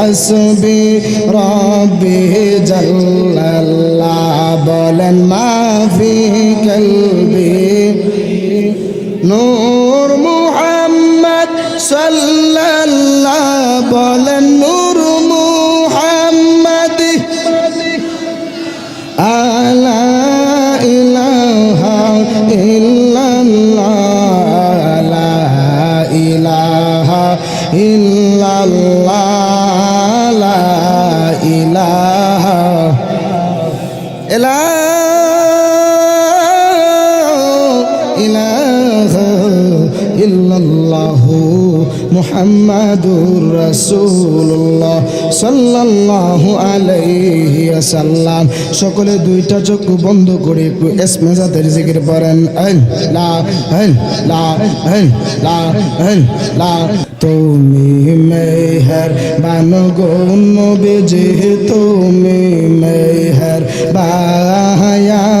হাসবি রব্বি জাল্লাল্লাহ বলেন মাফি কলবি নূর মুহাম্মদ সাল্লাল্লাহ বলেন নূর ইল্লাল্লাহু মুহাম্মাদুর রাসূলুল্লাহ সাল্লাল্লাহু আলাইহি ওয়াসাল্লাম। সকলে দুইটা চক্ষু বন্ধ করে একটু ইসমে জাতের জিকির পড়েন লা লা লা লা। তুমি মেহর বান গো নবী তুমি মেহর বায়ান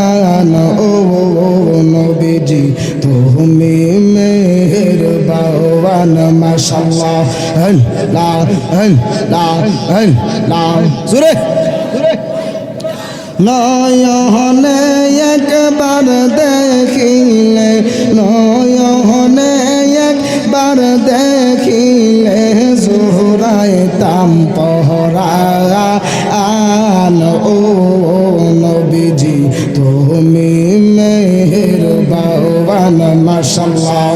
মাশাল্লাহ হন লা হন লা হন লা সুরে নয়নে একবার দেখিলে, নয়নে একবার দেখিলে জোহরায় তাম পহরা আন ও নবীজি, তুমি মেহের বাবান মাশাল্লাহ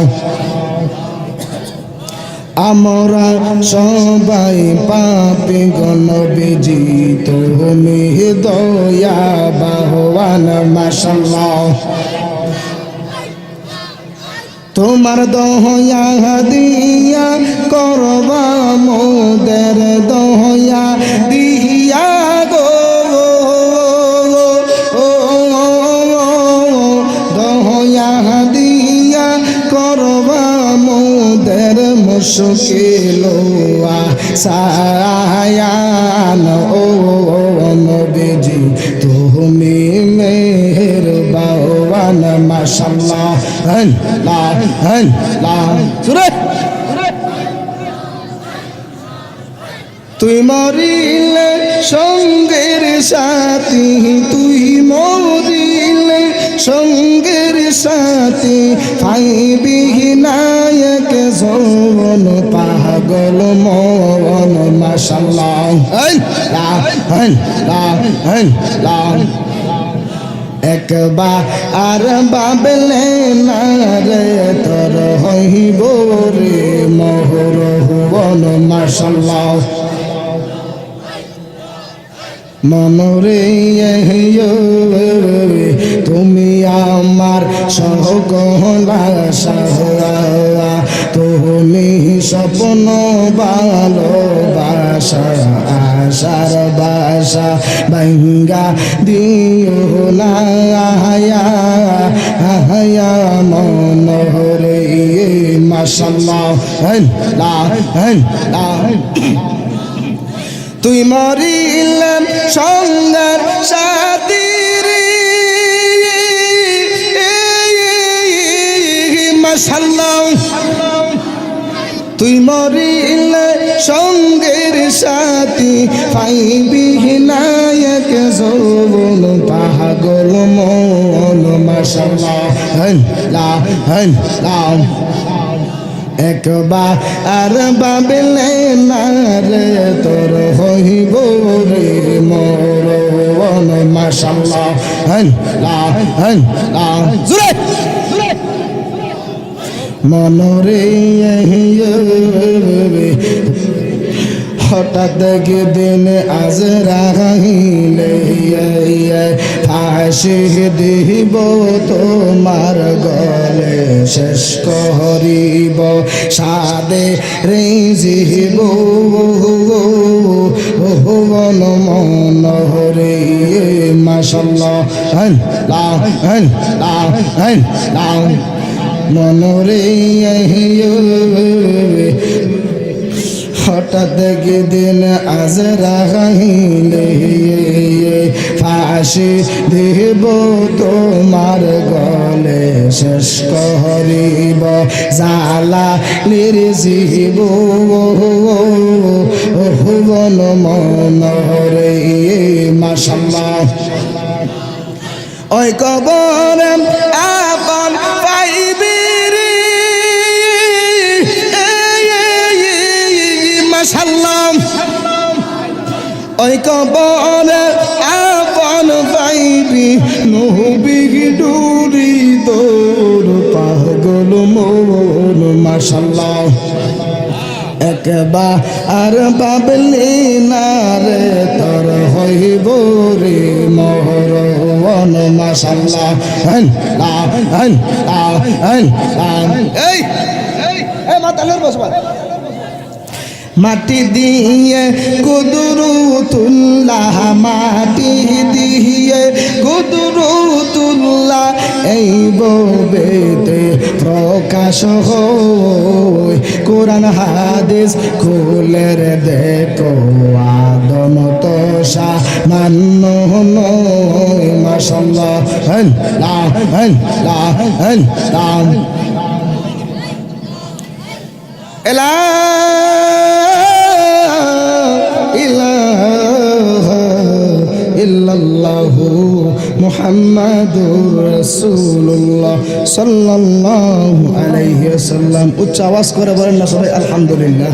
আমরা সবাই পাপি গণবিজি তুমি দয়া বাহবান মাসাল্লাহ তোমার দহয়া দিয়া করবা মোদের দহয়া দিয়া মুশকিল সায়ান, ও নবীজি, তুমি মেহের বাওয়ান মাশাল্লাহ হন লা হন লা সুরে। তুই মরিলে সঙ্গের সাথী, তুই মরিলে সঙ্গের সাথী পাইবি নায়ক যৌবন পাগল মন মাশাল্লাহ একবার আর বাবলে না রে তোর হইব রে মোহর হুবন মাশাল্লাহ মনরে তুমি আমার সহকলা সাহা তুমি স্বপ্ন ভালোবাসা, আশার বাসা ভাঙ্গা দিও না। হায়া আয়া মনরে মাশাল্লাহ। হন, লা তুই মরিলাম সঙ্গার সাথীর মাসাল্লাহ তুই মরিলে সঙ্গের সাথী পাইবি নায়ক যৌবন, পাগল মন মাসাল্লাহ একবার আর বাবলে না তোর হইব রে মোর বন মাশাল্লাহ হন, লা। মনরে হঠাৎ দিন আজ রাহিলে ফাঁসি দিব তোমার গলে, শেষ করিব। সাদে রেজিব। ভুবন মন হরে মাসাল্লাহ হন লা হন লা হন লা মনরে হঠাৎ দিন আজ রাহিলে ফাঁসি দেব তোমার গলে, শেষ করিব জালা নির্জীব। ভুবন মন রে মাসাল্লাহ ওই কবর আপন পাইবি মাসাল্লাহ ওই কবর আপন পাইবি নহবি ডুরি তোর পাগল মোর মাসাল্লাহ একবার আর বাবলি না রে, তোর হইব রে মোহরবন মাসাল্লাহ হন হন হন এই এই মাতালের বসবা মাটি দিয়ে কুদুরু তুল্লাহ মাটি দিয়ে কুদুরু তুল্লাহ এই বেতে প্রকাশ হয়। কোরআন হাদিস খুলের দেখো, আদম তোষা মান্য নয় মাশাল্লাহ হন, লা হন লা, হন ইল্লাল্লাহু মুহাম্মাদুর রাসূলুল্লাহ সাল্লাল্লাহু আলাইহি ওয়াসাল্লাম। উচ্চ আওয়াজ করে বলেন না সবাই আলহামদুলিল্লাহ।